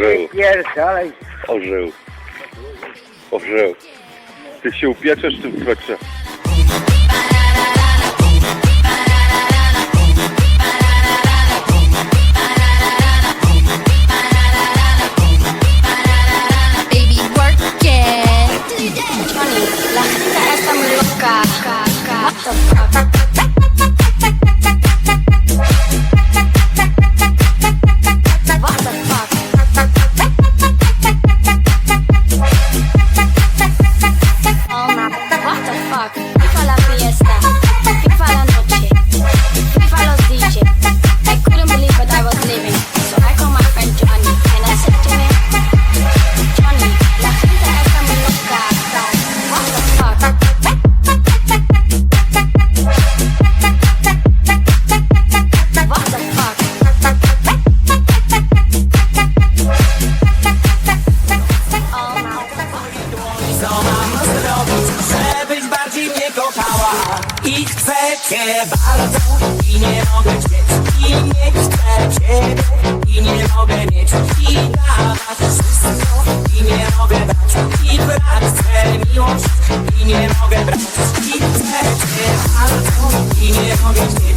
Orzeł. Pierdalaj. Orzeł. Orzeł. Ty się upieczesz w tym cwecze. La gente está muy loca.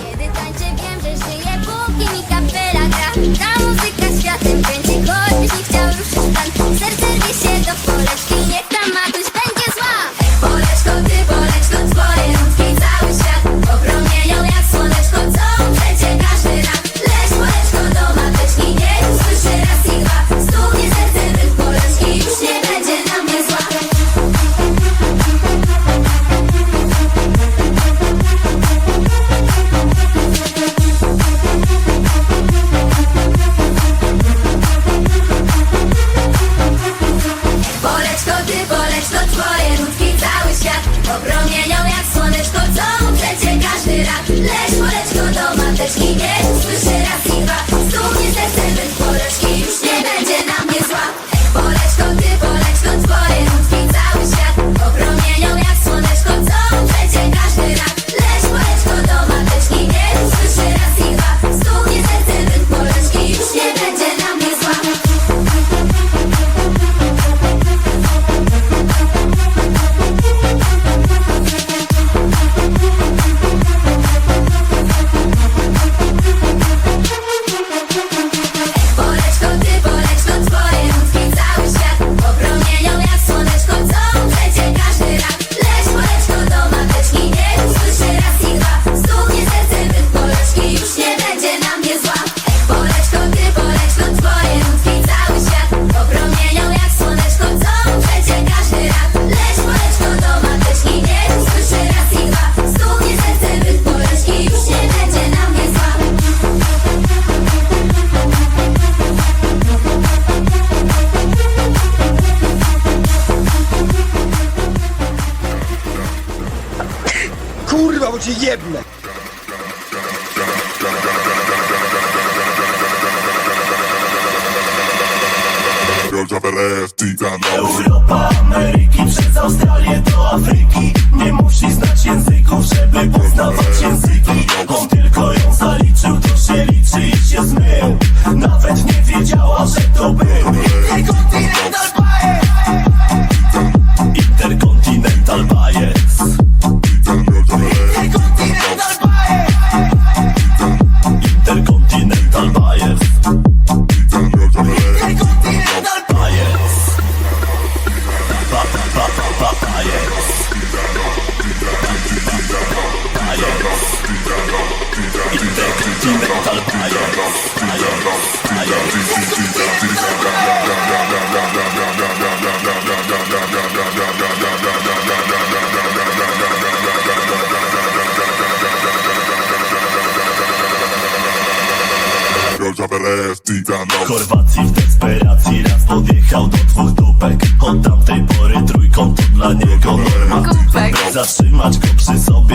Kiedy tańczę wiem, że żyję póki mi kapela gra. Ta muzyka światem kręci.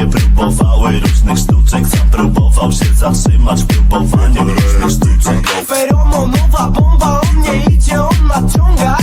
Próbowały różnych sztuczek Sam próbował się zatrzymać w próbowaniu różnych sztuczek. Feromonowa bomba, on nie idzie, on nadciąga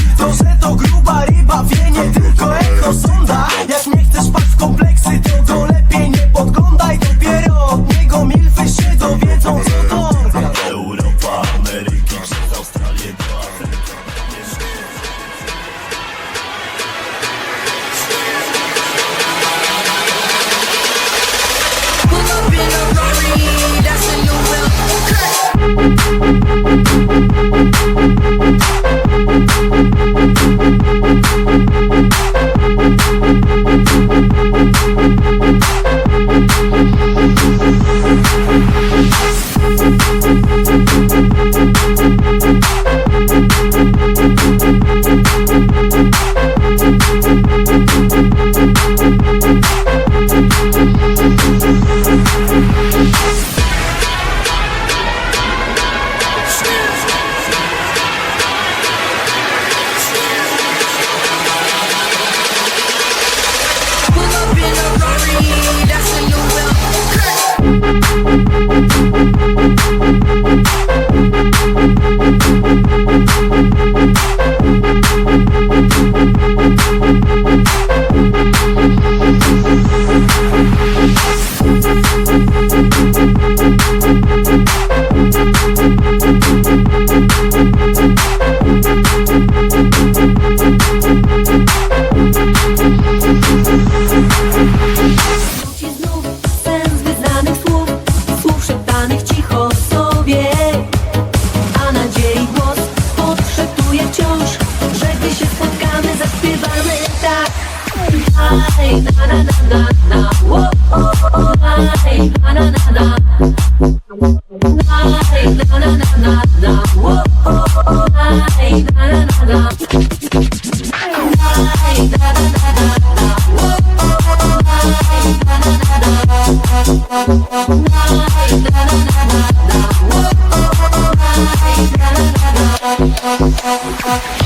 Fuck.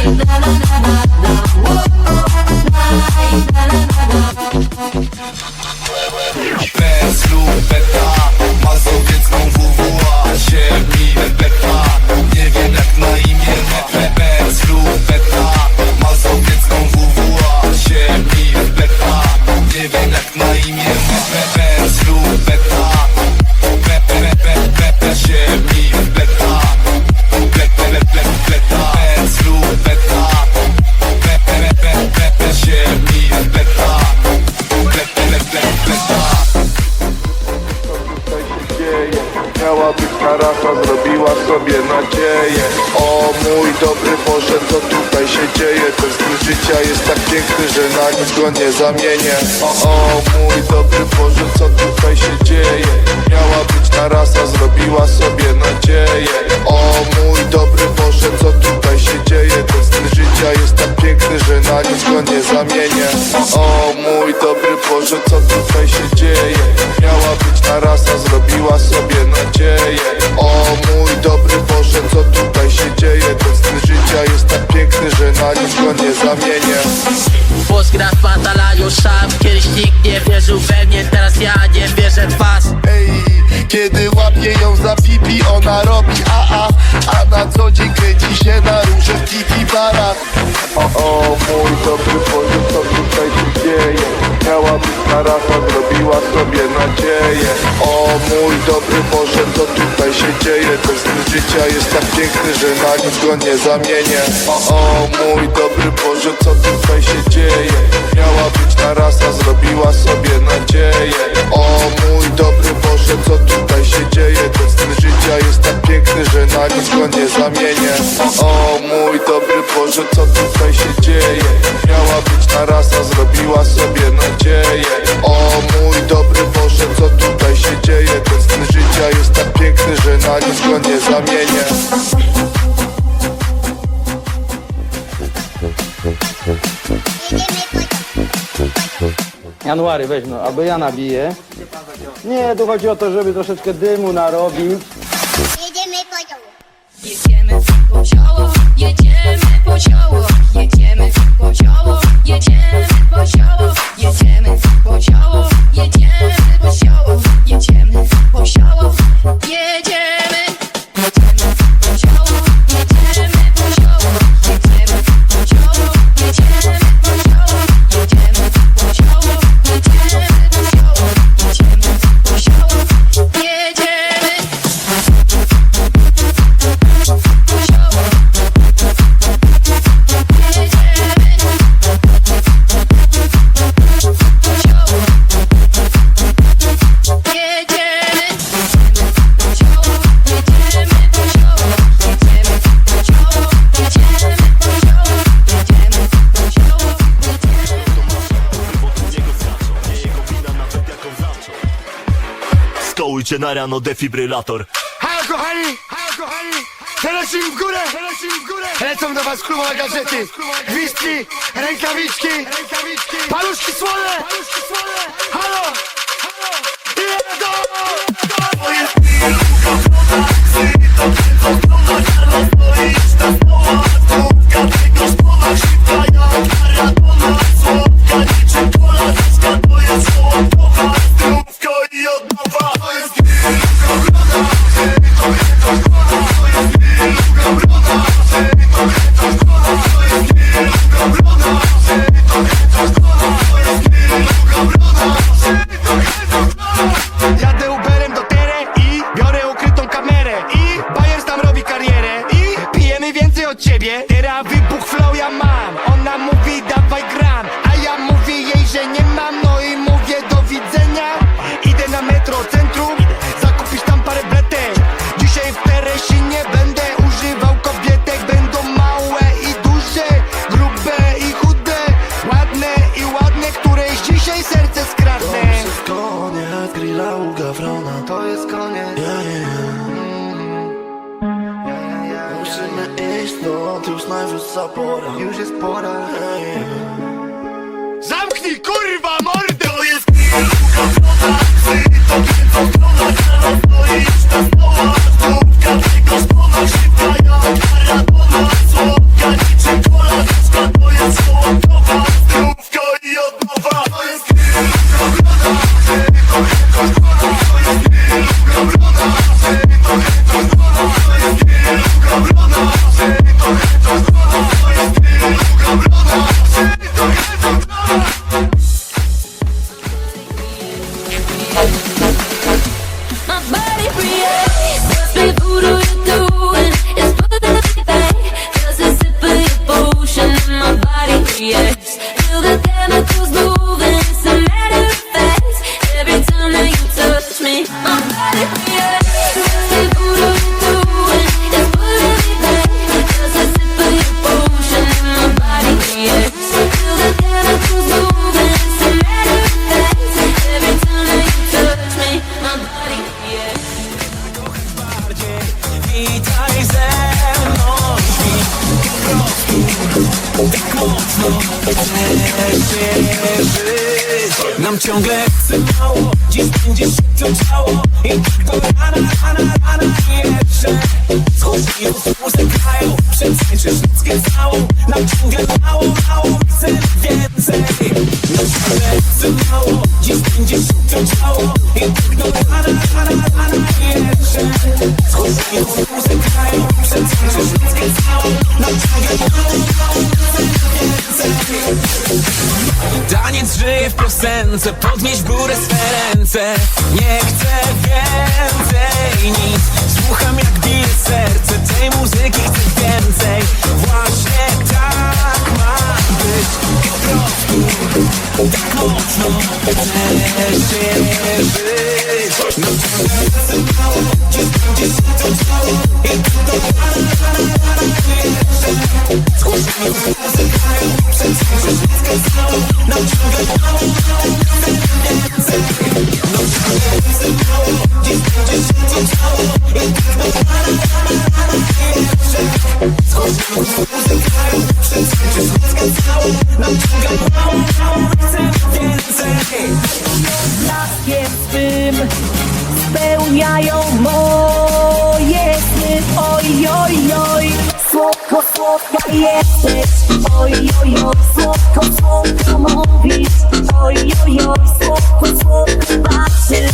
Bye. Miała być tarafa, zrobiła sobie nadzieję. O mój dobry Boże, co tutaj się dzieje? Ten styl życia jest tak piękny, że na nic go nie zamienię. O, mój dobry Boże, co tutaj się dzieje? Miała być tarasa, zrobiła sobie nadzieję. O mój dobry Boże, co tutaj się dzieje? Ten styl życia jest tak piękny, że na nic go nie zamienię. O mój dobry Boże, co tutaj się dzieje? Miała być tarasa, zrobiła sobie nadzieję O mój dobry Boże, co tutaj się dzieje? Ten styl życia jest tak piękny, że na nic go nie zamienię. Polski raz patala już sam Kiedyś nikt nie wierzył we mnie Teraz ja nie wierzę w was. Ej, kiedy łapię ją za pipi, ona robi a-a A na co dzień kręci się na różach kipi barach O, o, mój dobry Na rasa zrobiła sobie nadzieję. O mój dobry Boże, co tutaj się dzieje? Ten styl życia jest tak piękny, że na nic go nie zamienię. O, o mój dobry Boże, co tutaj się dzieje? Miała być ta rasa, zrobiła sobie nadzieję. O mój dobry Boże, co tutaj się dzieje? Ten styl życia jest tak piękny, że na nic go nie zamienię. O mój dobry Boże, co tutaj się dzieje? Miała być zrobiła sobie nadzieję O mój dobry Boże, co tutaj się dzieje Ten styl życia jest tak piękny, że na nic go nie zamienię January weź no, albo ja nabiję. Nie, tu chodzi o to, żeby troszeczkę dymu narobić. Na rano defibrylator. Halo kochani, halo kochani, lecimy w górę, lecimy w górę. Lecą do was klubowe gazety, gwizdki, rękawiczki, rękawiczki, paluszki słone, paluszki słone. Halo, halo, jedą! Jadę Nam ciągle chce mało, będzie się to i tak do rana, rana, jeszcze jeszcze Schodzi już muzykają, przetańczysz ludzkie Nam ciągle mało, mało, więcej Taniec żyję w piosence Podnieś w górę Nie chcę więcej nic Słucham jak bije serce Tej muzyki chcę więcej. Właśnie tak Tak mocno chcę się być No oj, słodko, słodko mówisz. Oj, oj, oj, słodko, słodko patrzysz.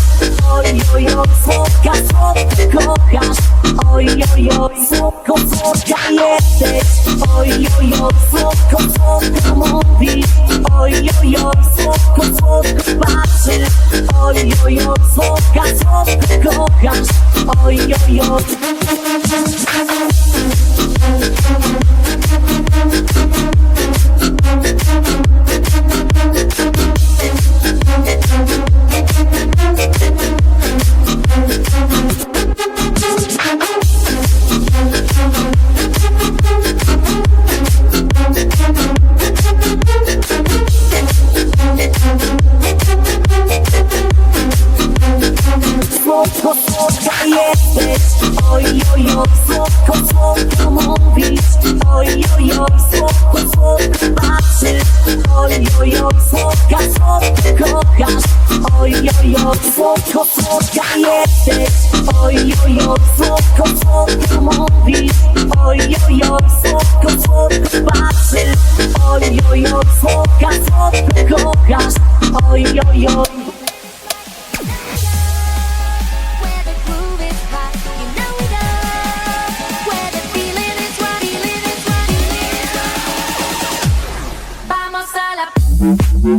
Oj, oj, oj, słodka, słodko kochasz. Oj, oj, oj, słodko, słodka jesteś. Oj, oj, oj, słodko, słodko mówisz. Oj, oj, oj, słodko, słodko patrzysz. Oj, oj, oj, słodka, słodko kochasz. Oj, oj, oj. Słodko, słodka jesteś. Oj, oj, oj, słodko, słodko mówisz. Oj, oj, oj, słodko, słodko patrzysz. Oj, oj, oj, słodka, słodko kochasz. Oj, oj, oj la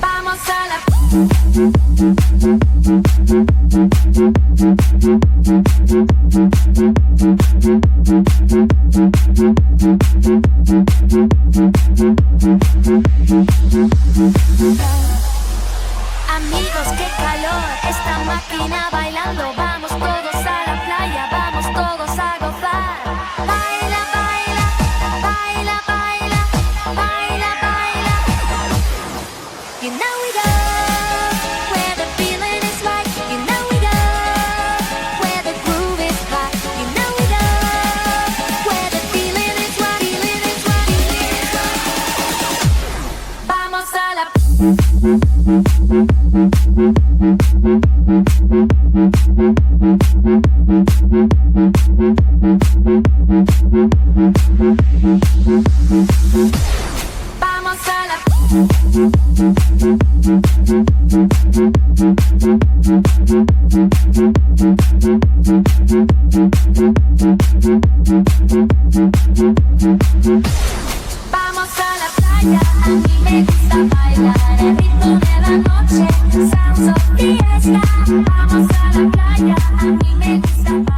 Vamos a la Amigos, qué calor, esta máquina bailando, vamos todos playa, a mí me gusta